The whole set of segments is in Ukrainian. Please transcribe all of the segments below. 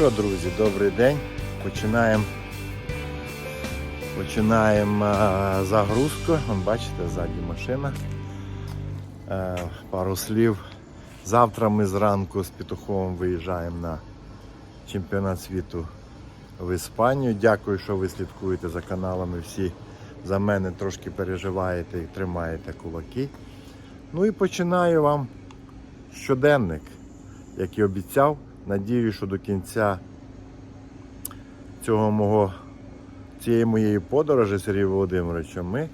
що, друзі, добрий день. Починаємо починаємо е, загрузку. Бачите, ззаді машина. Е, пару слів. Завтра ми зранку з Петуховим виїжджаємо на чемпіонат світу в Іспанію. Дякую, що ви слідкуєте за каналами. Всі за мене трошки переживаєте і тримаєте кулаки. Ну і починаю вам щоденник, як і обіцяв. Надію, що до кінця цього мого, цієї моєї подорожі Сергія Володимировича ми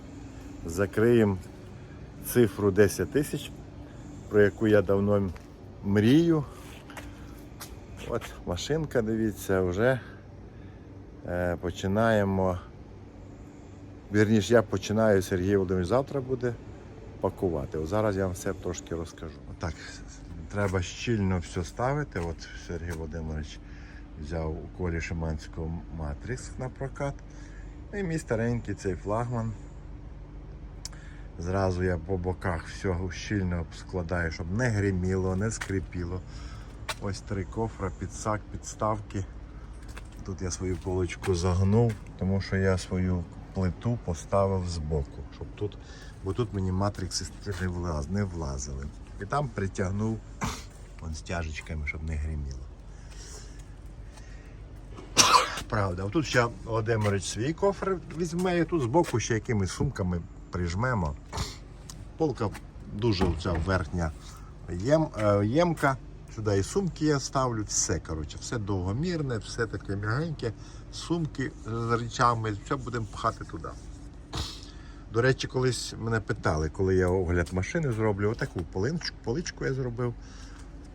закриємо цифру 10 тисяч, про яку я давно мрію. От машинка, дивіться, вже е, починаємо. Вірніше, я починаю, Сергій Володимирович завтра буде пакувати. От зараз я вам все трошки розкажу. Отак, треба щільно все ставити. От Сергій Володимирович взяв у колі Шиманського матрикс на прокат. І мій старенький цей флагман. Зразу я по боках всього щільно складаю, щоб не гриміло, не скрипіло. Ось три кофра, підсак, підставки. Тут я свою полочку загнув, тому що я свою плиту поставив збоку, щоб тут, бо тут мені матрикси не влазили. І там притягнув вон, стяжечками, щоб не гриміло. Правда, тут ще Володимирович свій кофр візьме і тут збоку ще якимись сумками прижмемо. Полка дуже ця верхня єм, е, ємка. Сюди і сумки я ставлю, все коротше, все довгомірне, все таке м'ягеньке, сумки з речами, все будемо пхати туди. До речі, колись мене питали, коли я огляд машини зроблю, отаку поличку, поличку я зробив.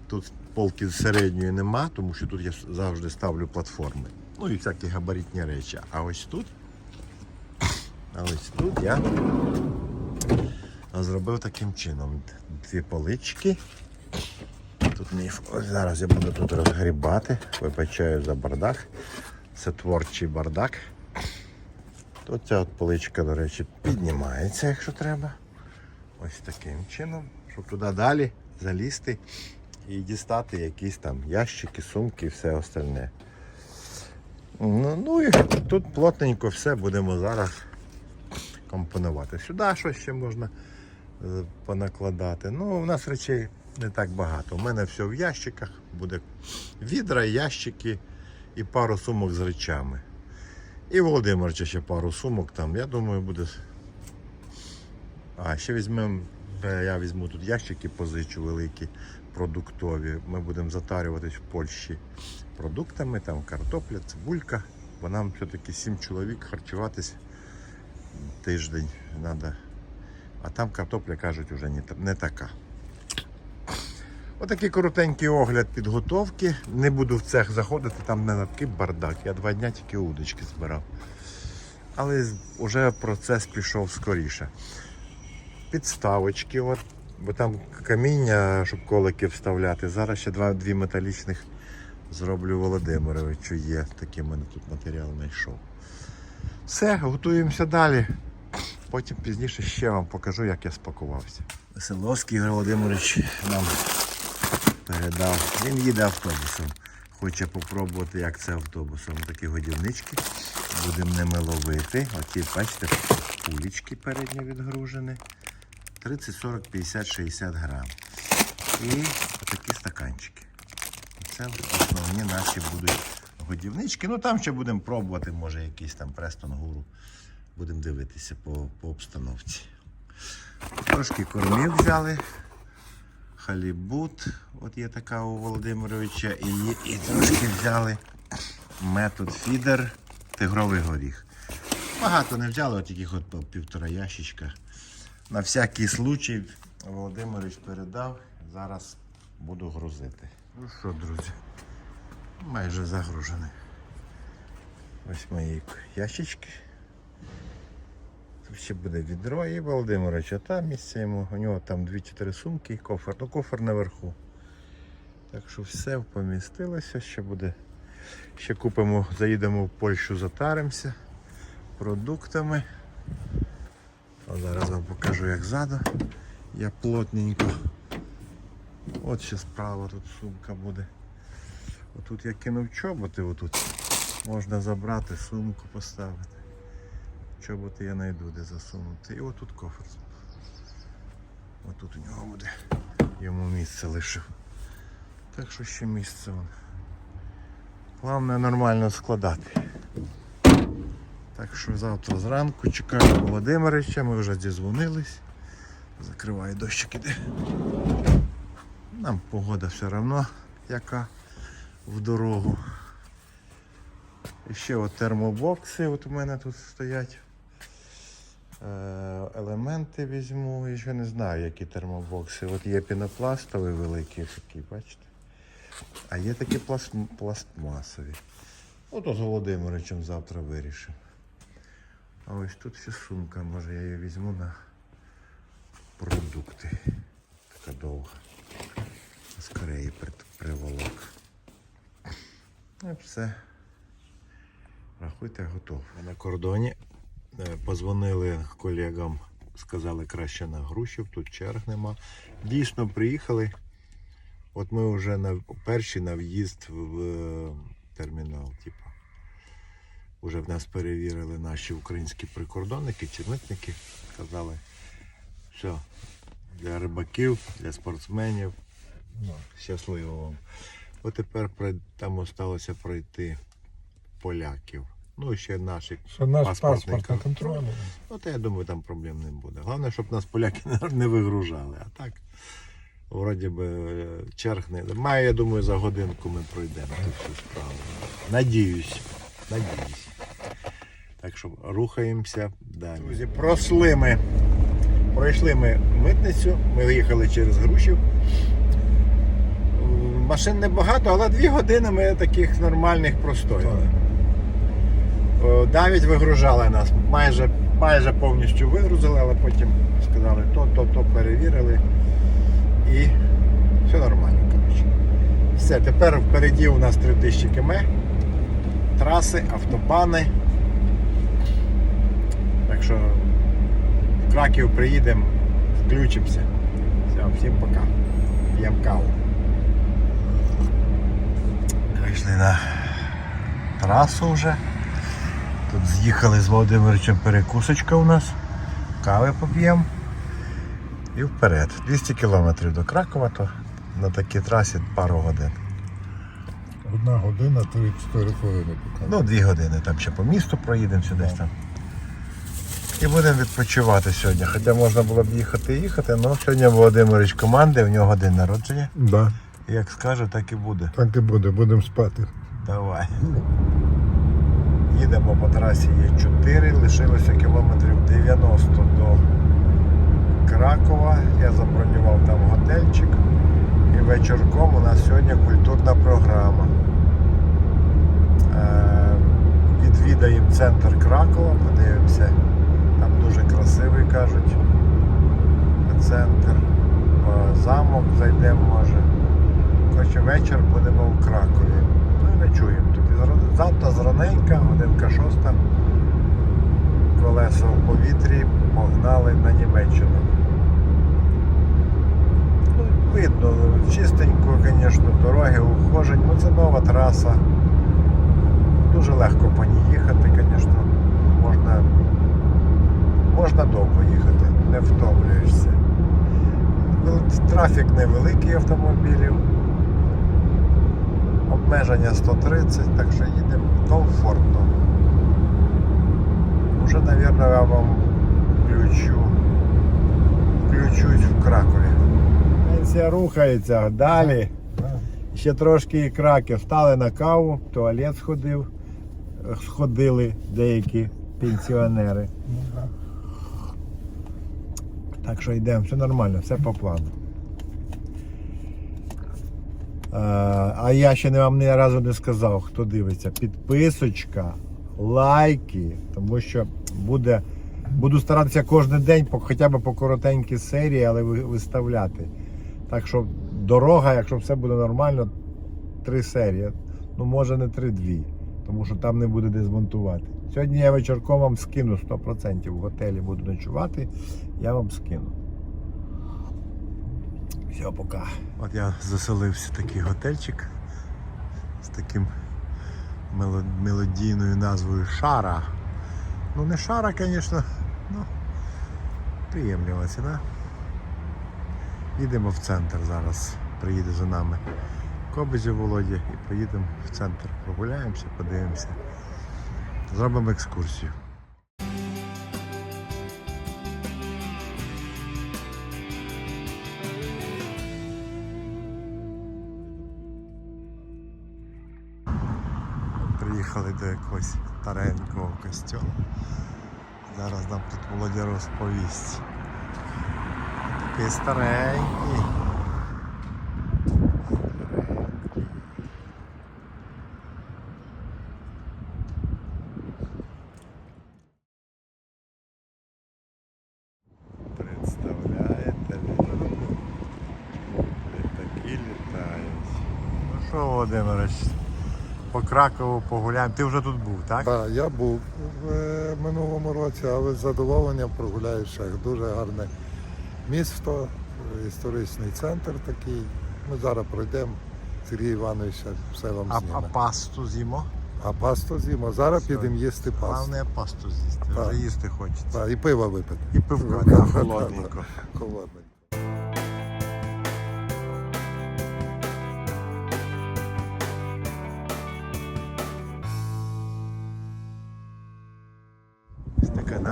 Тут полки середньої нема, тому що тут я завжди ставлю платформи. Ну і всякі габаритні речі. А ось тут, а ось тут я зробив таким чином. Дві полички. Тут мій, ось зараз я буду тут розгрібати, вибачаю за бардак. Це творчий бардак. Тут ця от поличка, до речі, піднімається, якщо треба. Ось таким чином, щоб туди далі залізти і дістати якісь там ящики, сумки і все остальне. Ну, ну і тут плотненько все будемо зараз компонувати. Сюди щось ще можна е, понакладати. Ну, у нас речей не так багато. У мене все в ящиках, буде відра, ящики і пару сумок з речами. І Володимирча ще пару сумок там. Я думаю, буде. А, ще візьмемо, я візьму тут ящики, позичу великі, продуктові. Ми будемо затарюватись в Польщі продуктами, там картопля, цибулька. Бо нам все-таки 7 чоловік харчуватись тиждень треба. А там картопля, кажуть, вже не така. Отакий коротенький огляд підготовки. Не буду в цех заходити, там не такий бардак. Я два дня тільки удочки збирав. Але вже процес пішов скоріше. Підставочки, от, бо там каміння, щоб колики вставляти. Зараз ще два, дві металічних зроблю Володимировичу. Є такий мене тут матеріал знайшов. Все, готуємося далі. Потім пізніше ще вам покажу, як я спакувався. Веселовський Володимирович нам передав. Він їде автобусом. Хоче попробувати, як це автобусом. Такі годівнички. Будемо ними ловити. Оці, бачите, пулічки передньо відгружені. 30, 40, 50, 60 грам. І такі стаканчики. Це основні наші будуть годівнички. Ну там ще будемо пробувати, може якийсь там престон гуру. Будемо дивитися по, по обстановці. Трошки кормів взяли. Халібут, от є така у Володимировича, і, є- і трошки взяли метод фідер, тигровий горіх. Багато не взяли, от таких от півтора ящичка. На всякий случай Володимирович передав. Зараз буду грузити. Ну що, друзі, майже загружений. Ось мої ящички. Ще буде відро і Володимирович, а там місце йому, у нього там 2-4 сумки і кофер. Ну кофер наверху. Так що все помістилося, ще буде. Ще купимо, заїдемо в Польщу, затаримося продуктами. А зараз вам покажу як ззаду. Я плотненько. От ще справа тут сумка буде. Отут я кинув чоботи, отут можна забрати, сумку поставити. Чоботи я знайду, де засунути. І отут кофр. Отут у нього буде. Йому місце лишив. Так що ще місце. вон. Головне нормально складати. Так що завтра зранку чекаю Володимирича, ми вже дізвонились. Закриває дощик іде. Нам погода все одно яка в дорогу. І ще от термобокси от у мене тут стоять. Е, елементи візьму, і ще не знаю, які термобокси. От є пінопластові великі такі, бачите? А є такі пласт... пластмасові. От з Володимиричем завтра вирішимо. А ось тут ще сумка, може я її візьму на продукти. Така довга. Скорее при... приволок. Ну і все. Рахуйте, готов. На кордоні. Е, Позвонили колегам, сказали краще на Грушів, тут черг нема. Дійсно приїхали. От ми вже на перші на в'їзд в е, термінал, типу. Уже в нас перевірили наші українські прикордонники чи митники. Сказали, все, для рибаків, для спортсменів. Ну, щасливо вам. От тепер там осталося пройти поляків. Ну і ще наші. Що наш Паспортний паспорт на контроль. контролі. Ну, то я думаю, там проблем не буде. Головне, щоб нас поляки не вигружали. А так, вроді би, черг не. Маю, я думаю, за годинку ми пройдемо ту всю справу. Надіюсь. Надіюсь. Так що рухаємося далі. Друзі, пройшли ми. Пройшли ми митницю, ми виїхали через Грушів. Машин небагато, але дві години ми таких нормальних простояли. О, Навіть вигружали нас. Майже, майже повністю вигрузили, але потім сказали то, то, то перевірили. І все нормально, коротше. Все, тепер впереді у нас 3000 км. Траси, автобани. Так що в Краків приїдемо, включимося. Все, всім пока. П'ємо каву. Вийшли на трасу вже. Тут з'їхали з Володимиричем перекусочка у нас. Кави поп'ємо. І вперед. 200 кілометрів до Кракова, то на такій трасі пару годин. Одна година 34 хвилини. Ну, дві години. Там ще по місту проїдемо сюди там. І будемо відпочивати сьогодні. Хоча можна було б їхати і їхати, але сьогодні Володимирич команди, у нього день народження. Да, як скаже, так і буде. так і буде, будемо спати. Давай. Їдемо по трасі Є4, лишилося кілометрів 90 до Кракова. Я забронював там готельчик. І вечірком у нас сьогодні культурна програма. Е, Відвідаємо центр Кракова, подивимося. Там дуже красивий, кажуть. Центр. Е, Замок зайдемо може. Коротше, вечір будемо в Кракові. Ну і ночуємо тут. Завтра зраненька, годинка шоста. Колесо в повітрі погнали на Німеччину. Ну, видно, чистенько, звісно, дороги ухожені. Ну це нова траса. Дуже легко по ній їхати, звісно. Можна, можна довго їхати, не втомлюєшся. Трафік невеликий автомобілів. Обмеження 130, так що їдемо комфортно. Уже, мабуть, я вам включу. Включусь в Кракові. Пенсія рухається далі. Ще трошки і краки. Встали на каву, в туалет сходив, сходили деякі пенсіонери. Ну. Так що йдемо, все нормально, все по плану. А я ще не вам ні разу не сказав, хто дивиться. Підписочка, лайки, тому що буде, буду старатися кожен день, хоча б по коротенькій серії, але виставляти. Так що дорога, якщо все буде нормально, три серії. Ну, може не три-дві, тому що там не буде де змонтувати. Сьогодні я вечірком вам скину 100% в готелі буду ночувати, я вам скину. Все, пока. От я заселився в такий готельчик. з таким мелодійною назвою Шара. Ну не шара, звісно, ну приємлива ціна. Їдемо в центр зараз. Приїде за нами Кобизів Володя і поїдемо в центр. Прогуляємося, подивимося. Зробимо екскурсію. Приїхали до якогось старенького костюму. Зараз нам тут Володя розповість. Такий старенький. Представляєте, літаки літають. Ну що, Володимирович, по Кракову погуляємо. Ти вже тут був, так? Так, я був в е, минулому році, але з задоволенням прогуляю ще. Дуже гарне місто, історичний центр такий. Ми зараз пройдемо. Сергій Іванович все вам А, а пасту з'їмо? А пасту з'їмо. Зараз підемо їсти пасту. Головне пасту з'їсти, вже їсти хочеться. Так, і пиво випити. І пивка, холодненько. Холодненько.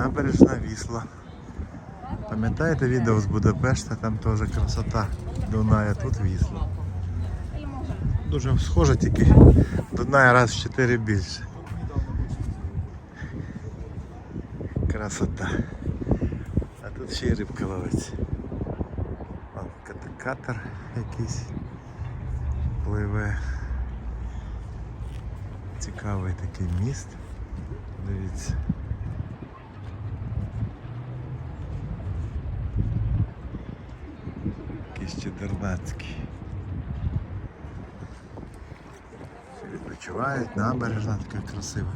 Набережна Вісла. Пам'ятаєте відео з Будапешта? Там теж красота Дуная, тут Вісла. Дуже схоже, тільки Дунай раз в 4 більше. Красота. А тут ще й рибка ловиться. Вон кат- Катер якийсь пливе. Цікавий такий міст. Дивіться. Якийсь. Всі відпочивають, набережна така красива.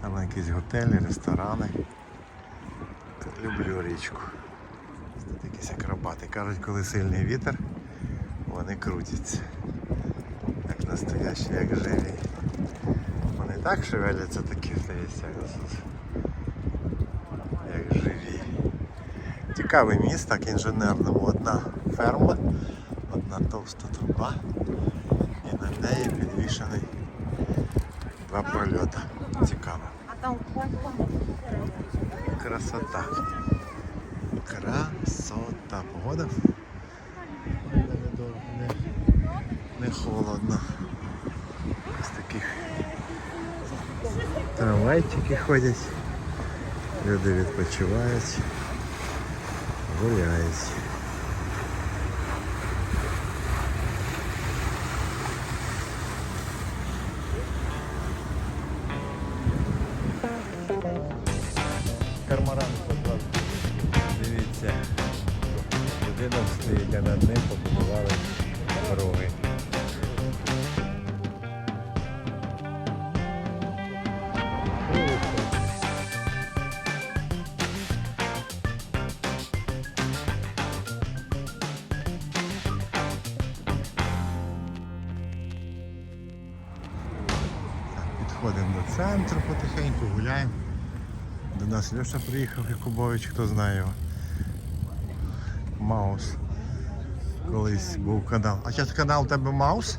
Там якісь готелі, ресторани. Люблю річку. Тут якісь акробати. Кажуть, коли сильний вітер, вони крутяться. Як настоящі, як живі. Вони так шевеляться такі, здається, як живі. Цікаве місто, так інженерному. Одна ферма, одна товста труба і на неї підвішений два прольота. Цікаво. Красота. Красота. Погода. Не, не, не холодно. Ось таких трамвайчики ходять. Люди відпочивають гуляють. Центру потихеньку, гуляємо. До нас Льоша приїхав, Якубович, хто знає його. Маус. Колись був канал. А зараз канал у тебе Маус?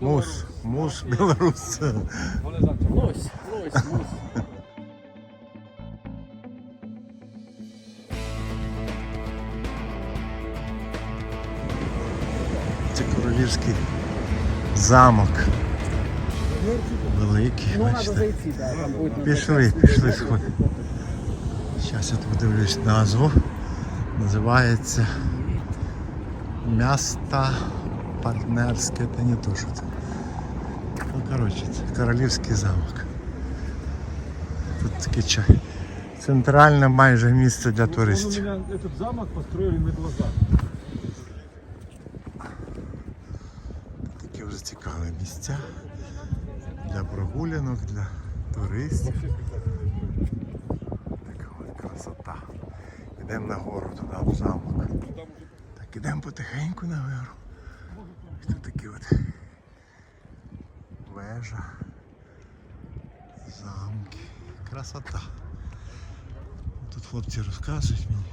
Мус. Мус Білорус. Лось, лось, лось. Це королівський замок. Великий, Ну, бачите. зайти, да. Пішли, пішли сходи. Зараз я тут подивлюсь назву. Називається Місто партнерське, це не то, що це. Ну, коротше, це королівський замок. Тут таке ча- центральне майже місце для Он у туристів. этот замок построили на глазах. Такі вже цікаві місця прогулянок, для туристів. Така от красота. Йдемо нагору туди в замок. Так, ідемо потихеньку наверху. Ось Тут такі от вежа, замки. Красота. Тут хлопці розказують мені,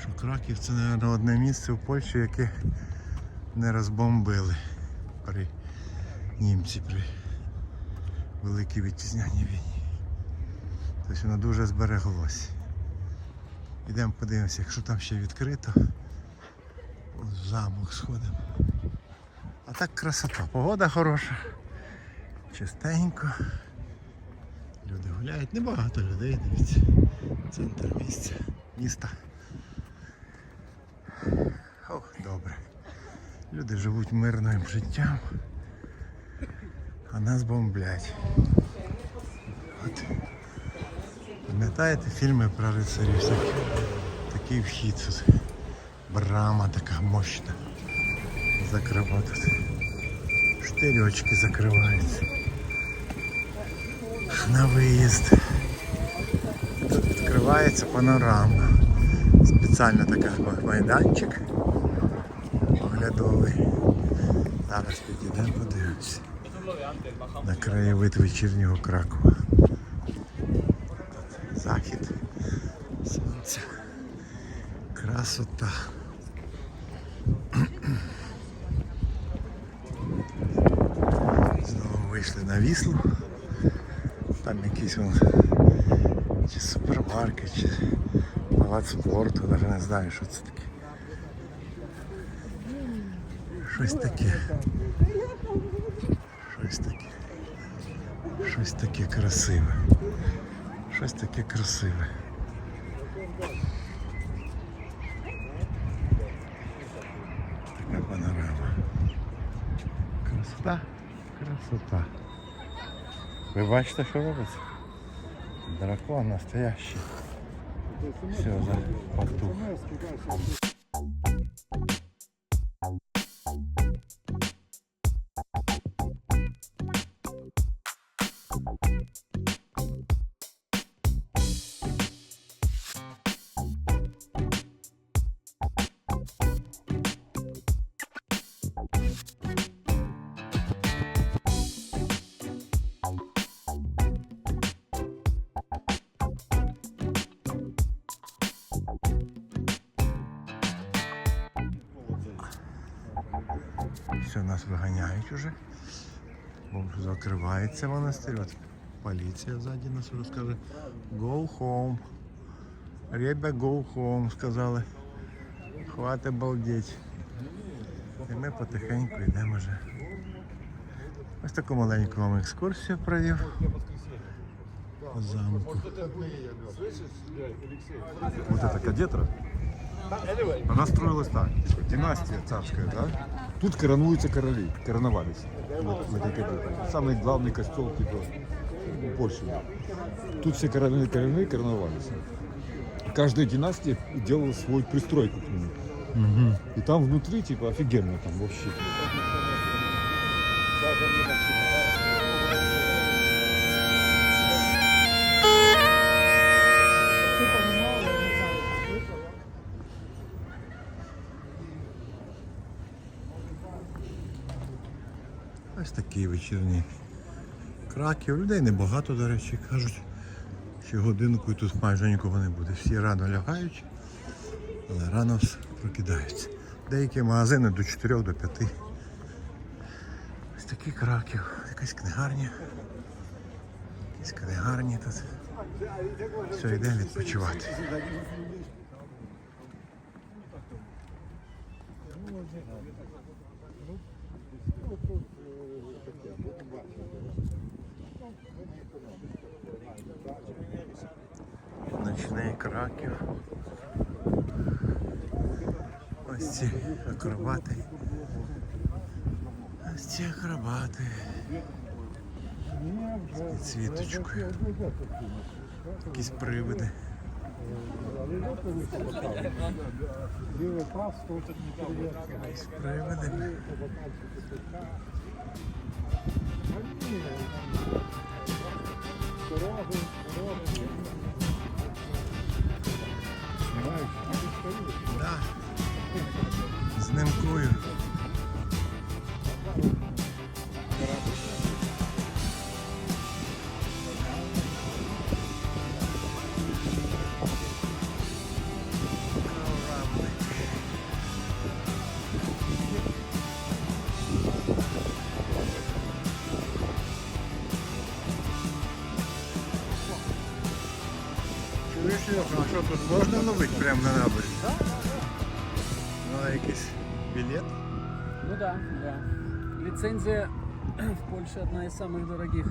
що Краків це, мабуть, одне місце в Польщі, яке не розбомбили при німці при Великій вітчизняній війні. Тобто воно дуже збереглось. Ідемо подивимося, якщо там ще відкрито. В замок сходимо. А так красота, погода хороша, чистенько. Люди гуляють, небагато людей, дивіться. Центр місця, міста. Ох, добре. Люди живуть мирним життям, а нас бомблять. От. Пам'ятаєте фільми про рицарів? всякі? Такий вхід тут. Брама така мощна. Закрива тут. Штирьочки закриваються. На виїзд. Тут відкривається панорама. Спеціально така майданчик оглядовий. Зараз підійдемо, подивимося. На краєвид вечірнього Кракова. Захід сонця. Красота. Знову вийшли на віслу. Там якийсь вон, чи супермаркет, чи палац спорту, навіть не знаю, що це таке. Щось таке. Щось таке. Красиве. Щось таке красиве. Така панорама. Красота, красота. Ви бачите, що робиться? Дракон настоящий. Все, за потух. Нас виганяють уже. Бо закривається монастир. От поліція ззаді нас розкаже. Go home. Ребя, go home, сказали. Хватить балдеть. І ми потихеньку йдемо вже. Ось таку маленьку вам екскурсію провів. Замку. Вот эта кадетра, она строилась так, династия царская, да? Тут коронуются короли, короновались вот, в этой кадетре. Самый главный костел, типа, в Польше. Тут все короли, короли короновались. Каждая династия делала свой пристройку к нему. И там внутри, типа, офигенно там вообще. Ось такий вечірній краків. Людей небагато, до речі, кажуть. Ще годинку і тут майже нікого не буде. Всі рано лягають, але рано прокидаються. Деякі магазини до 4 до 5. Ось такий краків. Якась книгарня. Якісь книгарні тут. Все, йдемо відпочивати. Ночний краків. Ось ці акробати. Ось ці акробати. З підсвіточкою. Якісь привиди. Якісь привиди. Да. знімкую. Що тут можна ловити прямо на набережні? Ну якісь білет. Ну да, да. Лицензия в Польше одна из самых дорогих